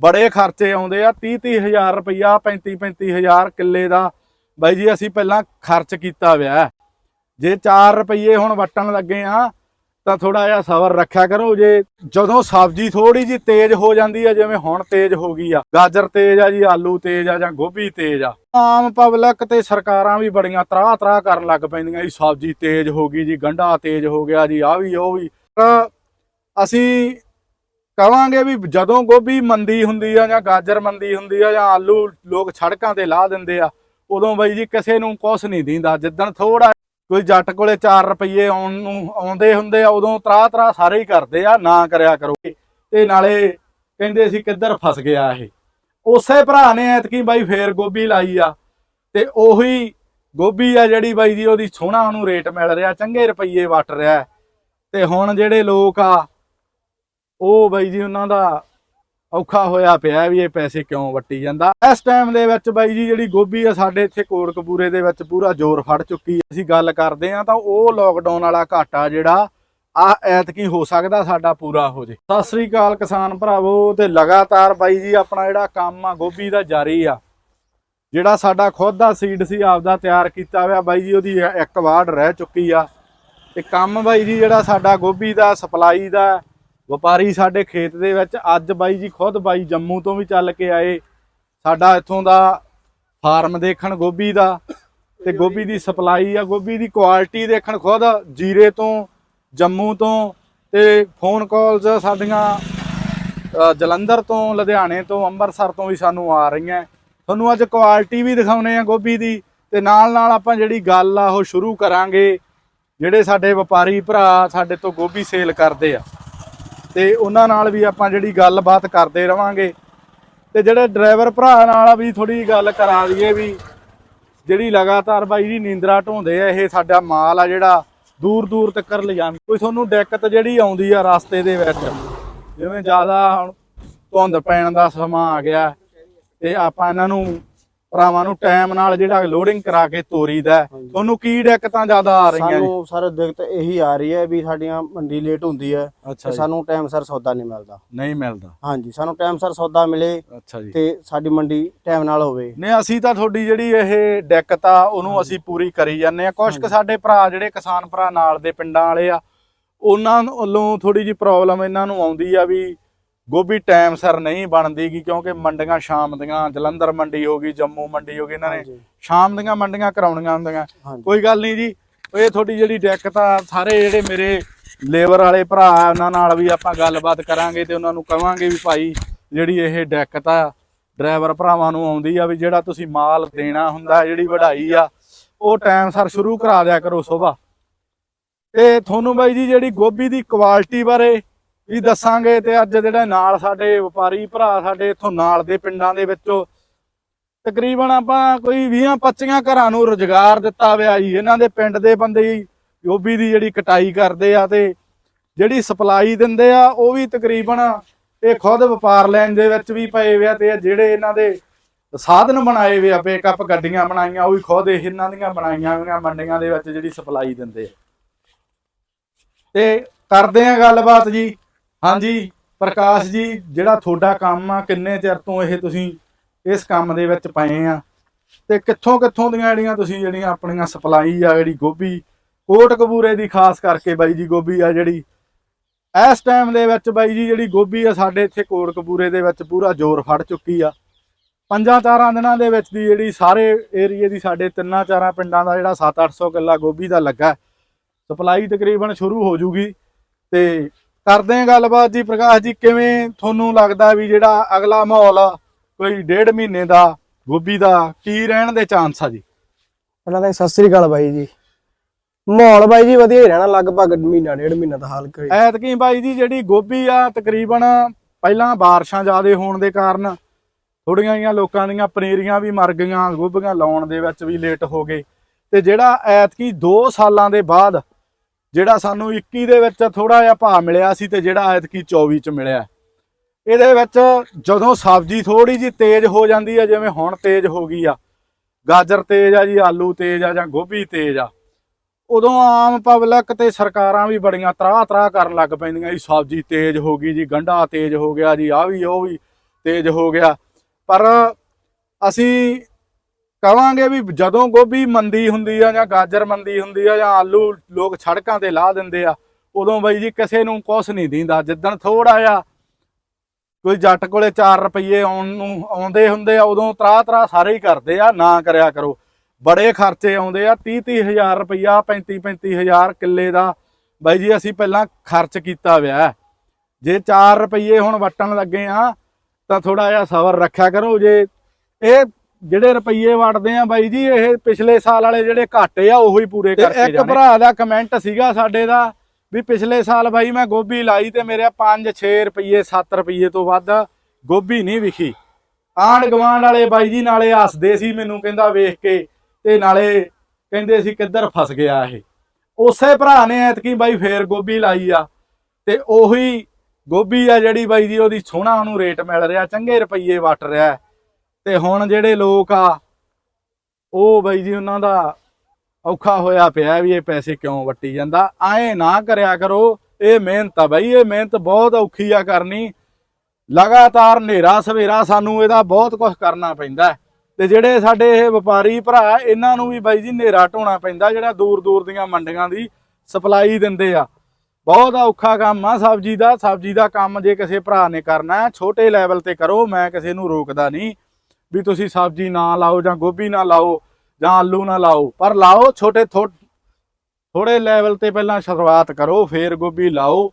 ਬੜੇ ਖਰਚੇ ਆਉਂਦੇ ਆ 30 30 ਹਜ਼ਾਰ ਰੁਪਈਆ 35 35 ਹਜ਼ਾਰ ਕਿੱਲੇ ਦਾ। ਬਾਈ ਜੀ, ਅਸੀਂ ਪਹਿਲਾਂ ਖਰਚ ਕੀਤਾ ਵਿਆ ਜੇ 4 ਰੁਪਈਏ ਹੁਣ ਵਟਣ ਲੱਗੇ ਆ, ਤਾਂ ਥੋੜਾ ਜਿਹਾ ਸਬਰ ਰੱਖਿਆ ਕਰੋ। ਜੇ ਜਦੋਂ ਸਬਜ਼ੀ ਥੋੜੀ ਜੀ ਤੇਜ਼ ਹੋ ਜਾਂਦੀ ਆ, ਜਿਵੇਂ ਹੁਣ ਤੇਜ਼ ਹੋ ਗਈ ਆ, ਗਾਜਰ ਤੇਜ਼ ਆ ਜੀ, ਆਲੂ ਤੇਜ਼ ਆ ਜਾਂ ਗੋਭੀ ਤੇਜ਼ ਆ, ਆਮ ਪਬਲਿਕ ਤੇ ਸਰਕਾਰਾਂ ਵੀ ਬੜੀਆਂ ਤਰਾ ਤਰਾ ਕਰਨ ਲੱਗ ਪੈਂਦੀਆਂ ਜੀ। ਸਬਜ਼ੀ ਤੇਜ਼ ਹੋ ਗਈ ਜੀ, ਗੰਢਾ ਤੇਜ਼ ਹੋ ਗਿਆ ਜੀ ਆ ਵੀ, ਉਹ ਵੀ। ਪਰ ਅਸੀਂ ਕਵਾਂਗੇ ਵੀ ਜਦੋਂ ਗੋਭੀ ਮੰਦੀ ਹੁੰਦੀ ਆ ਜਾਂ ਗਾਜਰ ਮੰਦੀ ਹੁੰਦੀ ਆ ਜਾਂ ਆਲੂ ਲੋਕ ਸੜਕਾਂ ਤੇ ਲਾ ਦਿੰਦੇ ਆ, ਉਦੋਂ ਬਾਈ ਜੀ ਕਿਸੇ ਨੂੰ ਕੁਛ ਨਹੀਂ ਦਿੰਦਾ। ਜਿੱਦਣ ਥੋੜਾ ਕੋਈ ਜੱਟ ਕੋਲੇ 4 ਰੁਪਏ ਆਉਣ ਨੂੰ ਆਉਂਦੇ ਹੁੰਦੇ ਆ, ਉਦੋਂ ਤਰਾ ਤਰਾ ਸਾਰੇ ਹੀ ਕਰਦੇ ਆ, ਨਾ ਕਰਿਆ ਕਰੋ। ਤੇ ਨਾਲੇ ਕਹਿੰਦੇ ਸੀ ਕਿੱਧਰ ਫਸ ਗਿਆ ਇਹ। ਉਸੇ ਭਰਾ ਨੇ ਐਤਕੀ ਬਾਈ ਫੇਰ ਗੋਭੀ ਲਾਈ ਆ। ਤੇ ਉਹੀ ਗੋਭੀ ਆ ਜਿਹੜੀ ਬਾਈ ਜੀ ਉਹਦੀ ਸੋਹਣਾ ਉਹਨੂੰ ਰੇਟ ਮਿਲ ਰਿਹਾ, ਚੰਗੇ ਰੁਪਈਏ ਵਟ ਰਿਹਾ। ਤੇ ਹੁਣ ਜਿਹੜੇ ਲੋਕ ਆ ਉਹ ਬਾਈ ਜੀ ਉਹਨਾਂ ਦਾ ਔਖਾ ਹੋਇਆ ਪਿਆ ਵੀ ਇਹ ਪੈਸੇ ਕਿਉਂ ਵੱਟੀ ਜਾਂਦਾ। ਇਸ ਟਾਈਮ ਦੇ ਵਿੱਚ ਬਾਈ ਜੀ ਜਿਹੜੀ ਗੋਭੀ ਆ ਸਾਡੇ ਇੱਥੇ ਕੋਟਕਪੂਰੇ ਦੇ ਵਿੱਚ ਪੂਰਾ ਜ਼ੋਰ ਫੜ ਚੁੱਕੀ ਅਸੀਂ ਗੱਲ ਕਰਦੇ ਆ ਤਾਂ ਉਹ ਲੋਕਡਾਊਨ ਵਾਲਾ ਘਾਟਾ ਜਿਹੜਾ ਆ ਐਤਕੀ ਹੋ ਸਕਦਾ ਸਾਡਾ ਪੂਰਾ ਹੋ ਜੇ। ਸਤਿ ਸ੍ਰੀ ਅਕਾਲ ਕਿਸਾਨ ਭਰਾਵੋ ਤੇ ਲਗਾਤਾਰ ਬਾਈ ਜੀ ਆਪਣਾ ਜਿਹੜਾ ਕੰਮ ਆ ਗੋਭੀ ਦਾ ਜਾਰੀ ਆ। ਜਿਹੜਾ ਸਾਡਾ ਖੁਦ ਦਾ ਸੀਡ ਸੀ, ਆਪਦਾ ਤਿਆਰ ਕੀਤਾ ਹੋਇਆ ਬਾਈ ਜੀ, ਉਹਦੀ ਇੱਕ ਵਾਰਡ ਰਹਿ ਚੁੱਕੀ ਆ। ਤੇ ਕੰਮ ਬਾਈ ਜੀ ਜਿਹੜਾ ਸਾਡਾ ਗੋਭੀ ਦਾ, ਸਪਲਾਈ ਦਾ ਵਪਾਰੀ ਸਾਡੇ ਖੇਤ ਦੇ ਵਿੱਚ ਅੱਜ ਬਾਈ ਜੀ ਖੁਦ ਬਾਈ ਜੰਮੂ ਤੋਂ ਵੀ ਚੱਲ ਕੇ ਆਏ। ਸਾਡਾ ਇੱਥੋਂ ਦਾ ਫਾਰਮ ਦੇਖਣ ਗੋਭੀ ਦਾ ਤੇ ਗੋਭੀ ਦੀ ਸਪਲਾਈ ਆ, ਗੋਭੀ ਦੀ ਕੁਆਲਿਟੀ ਦੇਖਣ ਖੁਦ ਜੀਰੇ ਤੋਂ, ਜੰਮੂ ਤੋਂ ਤੇ ਫੋਨ ਕਾਲਸ ਸਾਡੀਆਂ ਜਲੰਧਰ ਤੋਂ, ਲੁਧਿਆਣੇ ਤੋਂ, ਅੰਮ੍ਰਿਤਸਰ ਤੋਂ ਵੀ ਸਾਨੂੰ ਆ ਰਹੀਆਂ। ਤੁਹਾਨੂੰ ਅੱਜ ਕੁਆਲਿਟੀ ਵੀ ਦਿਖਾਉਣੇ ਆ ਗੋਭੀ ਦੀ ਤੇ ਨਾਲ ਨਾਲ ਆਪਾਂ ਜਿਹੜੀ ਗੱਲ ਆ ਉਹ ਸ਼ੁਰੂ ਕਰਾਂਗੇ। ਜਿਹੜੇ ਸਾਡੇ ਵਪਾਰੀ ਭਰਾ ਸਾਡੇ ਤੋਂ ਗੋਭੀ ਸੇਲ ਕਰਦੇ ਆ। ਤੇ ਉਹਨਾਂ ਨਾਲ ਵੀ ਆਪਾਂ ਜਿਹੜੀ ਗੱਲਬਾਤ ਕਰਦੇ ਰਵਾਂਗੇ। ਤੇ ਜਿਹੜੇ ਡਰਾਈਵਰ ਭਰਾ ਨਾਲ ਵੀ ਥੋੜੀ ਗੱਲ ਕਰਾ ਦਈਏ ਵੀ ਜਿਹੜੀ ਲਗਾਤਾਰ ਬਾਈ ਜੀ ਨੀਂਦਰਾ ਢੋਂਦੇ ਆ, ਇਹ ਸਾਡਾ ਮਾਲ ਆ ਜਿਹੜਾ ਦੂਰ ਦੂਰ ਤੱਕ ਲਿਜਾਂਦੇ ਕੋਈ ਤੁਹਾਨੂੰ ਦਿੱਕਤ ਜਿਹੜੀ ਆਉਂਦੀ ਆ ਰਸਤੇ ਦੇ ਵਿੱਚ, ਜਿਵੇਂ ਜ਼ਿਆਦਾ ਹੁਣ ਧੁੰਦ ਪੈਣ ਦਾ ਸਮਾਂ ਆ ਗਿਆ, ਤੇ ਆਪਾਂ ਇਹਨਾਂ ਨੂੰ ਭਰਾਵਾਂ ਨੂੰ ਟਾਈਮ ਨਾਲ ਜਿਹੜਾ ਲੋਡਿੰਗ ਕਰਾ ਕੇ ਤੋਰੀਦਾ। ਤੁਹਾਨੂੰ ਕੀ ਦਿੱਕਤਾਂ ਜ਼ਿਆਦਾ ਆ ਰਹੀਆਂ ਸਾਨੂੰ ਸਰ ਦਿੱਕਤ ਇਹੀ ਆ ਰਹੀ ਹੈ ਵੀ ਸਾਡੀਆਂ ਮੰਡੀ ਲੇਟ ਹੁੰਦੀ ਹੈ ਤੇ ਸਾਨੂੰ ਟਾਈਮ ਸਰ ਸੌਦਾ ਨਹੀਂ ਮਿਲਦਾ। ਨਹੀਂ ਮਿਲਦਾ। ਹਾਂਜੀ ਸਾਨੂੰ ਟਾਈਮ ਸਰ ਸੌਦਾ ਮਿਲੇ ਤੇ ਸਾਡੀ ਮੰਡੀ ਟਾਈਮ ਨਾਲ ਹੋਵੇ। ਨੇ ਅਸੀਂ ਤਾਂ ਤੁਹਾਡੀ ਜਿਹੜੀ ਇਹ ਦਿੱਕਤ ਆ ਉਹਨੂੰ ਅਸੀਂ ਪੂਰੀ ਕਰੀ ਜਾਂਦੇ ਆ ਕੁਝ ਕੁ ਸਾਡੇ ਭਰਾ ਜਿਹੜੇ ਕਿਸਾਨ ਭਰਾ ਨਾਲ ਦੇ ਪਿੰਡਾਂ ਵਾਲੇ ਆ ਉਹਨਾਂ ਵੱਲੋਂ ਥੋੜੀ ਜੀ ਪ੍ਰੋਬਲਮ ਇਹਨਾਂ ਨੂੰ ਆਉਂਦੀ ਆ ਵੀ ਗੋਭੀ ਟਾਈਮ ਸਿਰ ਨਹੀਂ ਬਣਦੀ ਗੀ ਕਿਉਂਕਿ ਮੰਡੀਆਂ ਸ਼ਾਮ ਦੀਆਂ ਜਲੰਧਰ ਮੰਡੀ ਹੋ ਗਈ ਜੰਮੂ ਮੰਡੀ ਹੋ ਗਈ ਇਹਨਾਂ ਨੇ ਸ਼ਾਮ ਦੀਆਂ ਮੰਡੀਆਂ ਕਰਾਉਣੀਆਂ ਹੁੰਦੀਆਂ। ਕੋਈ ਗੱਲ ਨਹੀਂ ਜੀ ਇਹ ਤੁਹਾਡੀ ਜਿਹੜੀ ਦਿੱਕਤ ਆ ਸਾਰੇ ਜਿਹੜੇ ਮੇਰੇ ਲੇਬਰ ਵਾਲੇ ਭਰਾ ਆ ਉਹਨਾਂ ਨਾਲ ਵੀ ਆਪਾਂ ਗੱਲਬਾਤ ਕਰਾਂਗੇ ਤੇ ਉਹਨਾਂ ਨੂੰ ਕਵਾਂਗੇ ਵੀ ਭਾਈ ਜਿਹੜੀ ਇਹ ਦਿੱਕਤ ਆ ਡਰਾਈਵਰ ਭਰਾਵਾਂ ਨੂੰ ਆਉਂਦੀ ਆ ਵੀ ਜਿਹੜਾ ਤੁਸੀਂ ਮਾਲ ਦੇਣਾ ਹੁੰਦਾ ਜਿਹੜੀ ਵਢਾਈ ਆ ਉਹ ਟਾਈਮ ਸਰ ਸ਼ੁਰੂ ਕਰਾ ਦਿਆ ਕਰੋ ਸਵੇਰ ਤੇ ਤੁਹਾਨੂੰ ਬਾਈ ਜੀ ਜਿਹੜੀ ਗੋਭੀ ਦੀ ਕੁਆਲਿਟੀ ਬਾਰੇ ਵੀ ਦੱਸਾਂਗੇ ਤੇ ਅੱਜ ਜਿਹੜੇ ਨਾਲ ਸਾਡੇ ਵਪਾਰੀ ਭਰਾ ਸਾਡੇ ਇੱਥੋਂ ਨਾਲ ਦੇ ਪਿੰਡਾਂ ਦੇ ਵਿੱਚੋਂ ਤਕਰੀਬਨ ਆਪਾਂ ਕੋਈ 20 25 ਘਰਾਂ ਨੂੰ ਰੁਜ਼ਗਾਰ ਦਿੱਤਾ ਹੋਇਆ ਜੀ। ਇਹਨਾਂ ਦੇ ਪਿੰਡ ਦੇ ਬੰਦੇ ਹੀ ਦੀ ਜਿਹੜੀ ਕਟਾਈ ਕਰਦੇ ਆ ਤੇ ਜਿਹੜੀ ਸਪਲਾਈ ਦਿੰਦੇ ਆ, ਉਹ ਵੀ ਤਕਰੀਬਨ ਇਹ ਖੁਦ ਵਪਾਰ ਲੈਣ ਦੇ ਵਿੱਚ ਵੀ ਪਏ ਹੋਏ ਆ ਤੇ ਜਿਹੜੇ ਇਹਨਾਂ ਦੇ ਸਾਧਨ ਬਣਾਏ ਹੋਏ ਆ ਪਿਕਅਪ ਗੱਡੀਆਂ ਬਣਾਈਆਂ, ਉਹ ਵੀ ਖੁਦ ਇਹਨਾਂ ਦੀਆਂ ਬਣਾਈਆਂ ਹੋਈਆਂ ਮੰਡੀਆਂ ਦੇ ਵਿੱਚ ਜਿਹੜੀ ਸਪਲਾਈ ਦਿੰਦੇ ਆ। ਤੇ ਕਰਦੇ ਆ ਗੱਲਬਾਤ ਜੀ। ਹਾਂਜੀ, ਪ੍ਰਕਾਸ਼ ਜੀ, ਜਿਹੜਾ ਤੁਹਾਡਾ ਕੰਮ ਆ, ਕਿੰਨੇ ਚਿਰ ਤੋਂ ਇਹ ਤੁਸੀਂ ਇਸ ਕੰਮ ਦੇ ਵਿੱਚ ਪਏ ਆ? ਤੇ ਕਿੱਥੋਂ ਕਿੱਥੋਂ ਦੀਆਂ ਜਿਹੜੀਆਂ ਤੁਸੀਂ ਜਿਹੜੀਆਂ ਆਪਣੀਆਂ ਸਪਲਾਈ ਆ, ਜਿਹੜੀ ਗੋਭੀ ਕੋਟ ਕਬੂਰੇ ਦੀ ਖਾਸ ਕਰਕੇ ਬਾਈ ਜੀ ਗੋਭੀ ਆ ਜਿਹੜੀ, ਇਸ ਟਾਈਮ ਦੇ ਵਿੱਚ ਬਾਈ ਜੀ ਜਿਹੜੀ ਗੋਭੀ ਆ, ਸਾਡੇ ਇੱਥੇ ਕੋਟ ਕਬੂਰੇ ਦੇ ਵਿੱਚ ਪੂਰਾ ਜ਼ੋਰ ਫੜ ਚੁੱਕੀ ਆ। ਪੰਜਾਂ ਚਾਰਾਂ ਦਿਨਾਂ ਦੇ ਵਿੱਚ ਦੀ ਜਿਹੜੀ ਸਾਰੇ ਏਰੀਏ ਦੀ ਸਾਡੇ ਤਿੰਨਾਂ ਚਾਰਾਂ ਪਿੰਡਾਂ ਦਾ ਜਿਹੜਾ 7-800 ਕਿੱਲਾ ਗੋਭੀ ਦਾ ਲੱਗਾ। ਸਪਲਾਈ ਤਕਰੀਬਨ ਸ਼ੁਰੂ ਹੋ ਜੂਗੀ ਤੇ ਕਰਦੇ ਆ ਗੱਲਬਾਤ ਜੀ। ਪ੍ਰਕਾਸ਼ ਜੀ ਕਿਵੇਂ ਤੁਹਾਨੂੰ ਲੱਗਦਾ ਵੀ ਜਿਹੜਾ ਅਗਲਾ ਮਾਹੌਲ ਕੋਈ ਡੇਢ ਮਹੀਨੇ ਦਾ ਗੋਭੀ ਦਾ ਕੀ ਰਹਿਣ ਦੇ ਚਾਂਸ ਆ ਜੀ? ਪਹਿਲਾਂ ਤਾਂ ਸਤਿ ਸ੍ਰੀ ਅਕਾਲ ਬਾਈ ਜੀ। ਮਾਹੌਲ ਬਾਈ ਜੀ ਵਧੀਆ ਹੀ ਰਹਿਣਾ ਲਗਭਗ ਮਹੀਨਾ ਡੇਢ ਮਹੀਨਾ ਦਾ ਹਾਲ ਕਰੀ। ਐਤਕੀ ਬਾਈ ਜੀ ਜਿਹੜੀ ਗੋਭੀ ਆ ਤਕਰੀਬਨ ਪਹਿਲਾਂ ਬਾਰਿਸ਼ਾਂ ਜ਼ਿਆਦੇ ਹੋਣ ਦੇ ਕਾਰਨ ਥੋੜੀਆਂ ਜਿਹੀਆਂ ਲੋਕਾਂ ਦੀਆਂ ਪਨੀਰੀਆਂ ਵੀ ਮਰ ਗਈਆਂ ਗੋਭੀਆਂ ਲਾਉਣ ਦੇ ਵਿੱਚ ਵੀ ਲੇਟ ਹੋ ਗਏ। ਤੇ ਜਿਹੜਾ ਐਤਕੀ 2 ਸਾਲਾਂ ਦੇ ਬਾਅਦ ਜਿਹੜਾ ਸਾਨੂੰ 21 ਦੇ ਵਿੱਚ ਥੋੜਾ ਜਿਹਾ ਭਾਅ ਮਿਲਿਆ ਸੀ ਤੇ ਜਿਹੜਾ ਐਤਕੀ 24 ਚ ਮਿਲਿਆ। ਇਹਦੇ ਵਿੱਚ ਜਦੋਂ ਸਬਜ਼ੀ ਥੋੜੀ ਜੀ ਤੇਜ਼ ਹੋ ਜਾਂਦੀ ਹੈ ਜਿਵੇਂ ਹੁਣ ਤੇਜ਼ ਹੋ ਗਈ ਆ, ਗਾਜਰ ਤੇਜ਼ ਆ ਜੀ, ਆਲੂ ਤੇਜ਼ ਆ ਜਾਂ ਗੋਭੀ ਤੇਜ਼ ਆ, ਉਦੋਂ ਆਮ ਪਬਲਿਕ ਤੇ ਸਰਕਾਰਾਂ ਵੀ ਬੜੀਆਂ ਤਰਾ ਤਰਾ ਕਰਨ ਲੱਗ ਪੈਂਦੀਆਂ ਜੀ, ਸਬਜ਼ੀ ਤੇਜ਼ ਹੋ ਗਈ ਜੀ, ਗੰਢਾ ਤੇਜ਼ ਹੋ ਗਿਆ ਜੀ ਆ ਵੀ, ਉਹ ਵੀ ਤੇਜ਼ ਹੋ ਗਿਆ। ਪਰ ਅਸੀਂ ਕਵਾਂਗੇ ਵੀ ਜਦੋਂ ਗੋਭੀ ਮੰਦੀ ਹੁੰਦੀ ਆ ਜਾਂ ਗਾਜਰ ਮੰਦੀ ਹੁੰਦੀ ਆ ਜਾਂ ਆਲੂ ਲੋਕ ਸੜਕਾਂ ਤੇ ਲਾ ਦਿੰਦੇ ਆ, ਉਦੋਂ ਬਾਈ ਜੀ ਕਿਸੇ ਨੂੰ ਕੁਛ ਨਹੀਂ ਦਿੰਦਾ। ਜਿੱਦਣ ਥੋੜਾ ਆ ਕੋਈ ਜੱਟ ਕੋਲੇ 4 ਰੁਪਏ ਆਉਣ ਨੂੰ ਆਉਂਦੇ ਹੁੰਦੇ ਆ, ਉਦੋਂ ਤਰਾ ਤਰਾ ਸਾਰੇ ਹੀ ਕਰਦੇ ਆ, ਨਾ ਕਰਿਆ ਕਰੋ। ਬੜੇ ਖਰਚੇ ਆਉਂਦੇ ਆ 30 30 ਹਜ਼ਾਰ ਰੁਪਈਆ 35 35 ਹਜ਼ਾਰ ਕਿੱਲੇ ਦਾ। ਬਾਈ ਜੀ ਅਸੀਂ ਪਹਿਲਾਂ ਖਰਚ ਕੀਤਾ ਵਿਆ। ਜੇ 4 ਰੁਪਏ ਹੁਣ ਵਟਣ ਲੱਗੇ ਆ, ਤਾਂ ਥੋੜਾ ਜਿਹਾ ਸਬਰ ਰੱਖਿਆ ਕਰੋ। ਜੇ ਇਹ ਜਿਹੜੇ ਰੁਪਏ ਵਟਦੇ ਆ ਬਾਈ ਜੀ ਇਹ ਪਿਛਲੇ ਸਾਲ ਵਾਲੇ ਜਿਹੜੇ ਘਾਟੇ ਆ ਉਹੀ ਪੂਰੇ ਕਰਕੇ ਇੱਕ ਭਰਾ ਦਾ ਕਮੈਂਟ ਸੀਗਾ ਸਾਡੇ ਦਾ ਵੀ ਪਿਛਲੇ ਸਾਲ ਬਾਈ ਮੈਂ ਗੋਭੀ ਲਾਈ ਤੇ ਮੇਰੇ 5 6 ਰੁਪਏ 7 ਰੁਪਏ ਤੋਂ ਵੱਧ ਗੋਭੀ ਨਹੀਂ ਵਿਖੀ। ਆਂਢ ਗਵਾਂਢ ਵਾਲੇ ਬਾਈ ਜੀ ਨਾਲੇ ਹੱਸਦੇ ਸੀ ਮੈਨੂੰ ਕਹਿੰਦਾ ਵੇਖ ਕੇ ਤੇ ਨਾਲੇ ਕਹਿੰਦੇ ਸੀ ਕਿੱਧਰ ਫਸ ਗਿਆ ਇਹ। ਉਸੇ ਭਰਾ ਨੇ ਐਤਕੀ ਬਾਈ ਫੇਰ ਗੋਭੀ ਲਾਈ ਆ ਤੇ ਉਹੀ ਗੋਭੀ ਆ ਜਿਹੜੀ ਬਾਈ ਜੀ ਉਹਦੀ ਸੋਹਣਾ ਉਹਨੂੰ ਰੇਟ ਮਿਲ ਰਿਹਾ ਚੰਗੇ ਰੁਪਈਏ ਵਟ ਰਿਹਾ। ਤੇ ਹੁਣ ਜਿਹੜੇ ਲੋਕ ਆ, ਉਹ ਬਾਈ ਜੀ ਉਹਨਾਂ ਦਾ ਔਖਾ ਹੋਇਆ ਪਿਆ ਵੀ ਇਹ ਪੈਸੇ ਕਿਉਂ ਵੱਟੀ ਜਾਂਦਾ। ਐ ਨਾ ਕਰਿਆ ਕਰੋ, ਇਹ ਮਿਹਨਤ ਆ ਬਾਈ, ਇਹ ਮਿਹਨਤ ਬਹੁਤ ਔਖੀ ਆ ਕਰਨੀ। ਲਗਾਤਾਰ ਹਨੇਰਾ ਸਵੇਰਾ ਸਾਨੂੰ ਇਹਦਾ ਬਹੁਤ ਕੁਝ ਕਰਨਾ ਪੈਂਦਾ। ਤੇ ਜਿਹੜੇ ਸਾਡੇ ਇਹ ਵਪਾਰੀ ਭਰਾ, ਇਹਨਾਂ ਨੂੰ ਵੀ ਬਾਈ ਜੀ ਹਨੇਰਾ ਢੋਣਾ ਪੈਂਦਾ, ਜਿਹੜਾ ਦੂਰ ਦੂਰ ਦੀਆਂ ਮੰਡੀਆਂ ਦੀ ਸਪਲਾਈ ਦਿੰਦੇ ਆ। ਬਹੁਤ ਔਖਾ ਕੰਮ ਆ ਸਬਜ਼ੀ ਦਾ। ਸਬਜ਼ੀ ਦਾ ਕੰਮ ਜੇ ਕਿਸੇ ਭਰਾ ਨੇ ਕਰਨਾ, ਛੋਟੇ ਲੈਵਲ ਤੇ ਕਰੋ, ਮੈਂ ਕਿਸੇ ਨੂੰ ਰੋਕਦਾ ਨਹੀਂ। ਵੀ ਤੁਸੀਂ ਸਬਜ਼ੀ ਨਾ ਲਾਓ ਜਾਂ ਗੋਭੀ ਨਾ ਲਾਓ ਜਾਂ ਆਲੂ ਨਾ ਲਾਓ, ਪਰ ਲਾਓ ਛੋਟੇ ਥੋੜੇ ਲੈਵਲ ਤੇ ਪਹਿਲਾਂ ਸ਼ੁਰੂਆਤ ਕਰੋ, ਫੇਰ ਗੋਭੀ ਲਾਓ।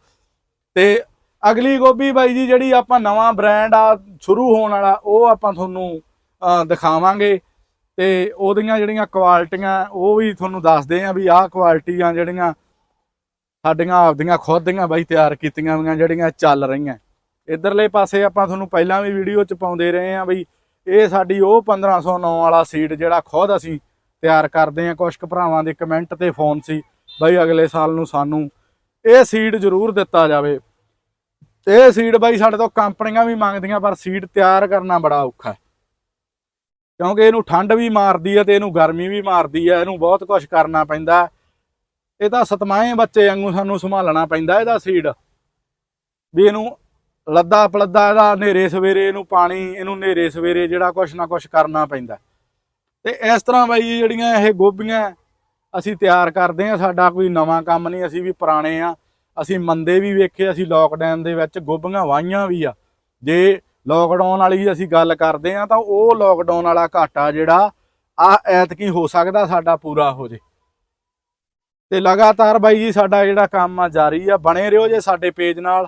ਤੇ ਅਗਲੀ ਗੋਭੀ ਬਾਈ ਜੀ, ਜਿਹੜੀ ਆਪਾਂ ਨਵਾਂ ਬ੍ਰਾਂਡ ਆ, ਸ਼ੁਰੂ ਹੋਣ ਵਾਲਾ, ਉਹ ਆਪਾਂ ਤੁਹਾਨੂੰ ਦਿਖਾਵਾਂਗੇ। ਤੇ ਉਹਦੀਆਂ ਜਿਹੜੀਆਂ ਕੁਆਲਿਟੀਆਂ ਉਹ ਵੀ ਤੁਹਾਨੂੰ ਦੱਸਦੇ ਆ ਵੀ ਆਹ ਕੁਆਲਿਟੀਆਂ ਜਿਹੜੀਆਂ ਸਾਡੀਆਂ, ਆਪਦੀਆਂ, ਖੁਦ ਦੀਆਂ ਬਾਈ ਤਿਆਰ ਕੀਤੀਆਂ ਹੋਈਆਂ ਜਿਹੜੀਆਂ ਚੱਲ ਰਹੀਆਂ। ਇਧਰਲੇ ਪਾਸੇ ਆਪਾਂ ਤੁਹਾਨੂੰ ਪਹਿਲਾਂ ਵੀ ਵੀਡੀਓ ਚ ਪਾਉਂਦੇ ਰਹੇ ਆ ਬਈ ਇਹ ਸਾਡੀ ਉਹ 1509 ਵਾਲਾ ਸੀਡ ਜਿਹੜਾ ਖੁਦ ਅਸੀਂ ਤਿਆਰ ਕਰਦੇ ਆ ਕੁਝ ਕੁ ਭਰਾਵਾਂ ਦੇ ਕਮੈਂਟ ਤੇ ਫੋਨ ਸੀ, ਬਾਈ ਅਗਲੇ ਸਾਲ ਨੂੰ ਸਾਨੂੰ ਇਹ ਸੀਡ ਜ਼ਰੂਰ ਦਿੱਤਾ ਜਾਵੇ। ਇਹ ਸੀਡ ਬਾਈ ਸਾਡੇ ਤੋਂ ਕੰਪਨੀਆਂ ਵੀ ਮੰਗਦੀਆਂ, ਪਰ ਸੀਡ ਤਿਆਰ ਕਰਨਾ ਬੜਾ ਔਖਾ ਹੈ। ਕਿਉਂਕਿ ਇਹਨੂੰ ਠੰਡ ਵੀ ਮਾਰਦੀ ਹੈ ਤੇ ਇਹਨੂੰ ਗਰਮੀ ਵੀ ਮਾਰਦੀ ਹੈ, ਇਹਨੂੰ ਬਹੁਤ ਕੁਝ ਕਰਨਾ ਪੈਂਦਾ ਇਹ ਤਾਂ ਸਤਮਾਏ ਬੱਚੇ ਵਾਂਗੂ ਸਾਨੂੰ ਸੰਭਾਲਣਾ ਪੈਂਦਾ ਇਹਦਾ ਸੀਡ ਵੀ ਇਹਨੂੰ ਲੱਦਾ ਪਲੱਦਾ ਇਹਦਾ ਹਨੇਰੇ ਸਵੇਰੇ ਇਹਨੂੰ ਪਾਣੀ, ਇਹਨੂੰ ਹਨੇਰੇ ਸਵੇਰੇ ਜਿਹੜਾ ਕੁਛ ਨਾ ਕੁਛ ਕਰਨਾ ਪੈਂਦਾ। ਤੇ ਇਸ ਤਰ੍ਹਾਂ ਬਾਈ ਜੀ ਜਿਹੜੀਆਂ ਇਹ ਗੋਭੀਆਂ ਅਸੀਂ ਤਿਆਰ ਕਰਦੇ ਆ ਸਾਡਾ ਕੋਈ ਨਵਾਂ ਕੰਮ ਨਹੀਂ, ਅਸੀਂ ਵੀ ਪੁਰਾਣੇ ਆ ਅਸੀਂ ਮੰਦੇ ਵੀ ਵੇਖੇ, ਅਸੀਂ ਲੋਕਡਾਊਨ ਦੇ ਵਿੱਚ ਗੋਭੀਆਂ ਵਾਹੀਆਂ ਵੀ ਆ। ਜੇ ਲੋਕਡਾਊਨ ਵਾਲੀ ਅਸੀਂ ਗੱਲ ਕਰਦੇ ਆ ਤਾਂ ਉਹ ਲੋਕਡਾਊਨ ਵਾਲਾ ਘਾਟਾ ਜਿਹੜਾ ਆ ਐਤਕੀ ਹੋ ਸਕਦਾ ਸਾਡਾ ਪੂਰਾ ਹੋ ਜੇ। ਤੇ ਲਗਾਤਾਰ ਬਾਈ ਜੀ ਸਾਡਾ ਜਿਹੜਾ ਕੰਮ ਆ, ਜਾਰੀ ਆ, ਬਣੇ ਰਹੋ ਜੇ ਸਾਡੇ ਪੇਜ ਨਾਲ।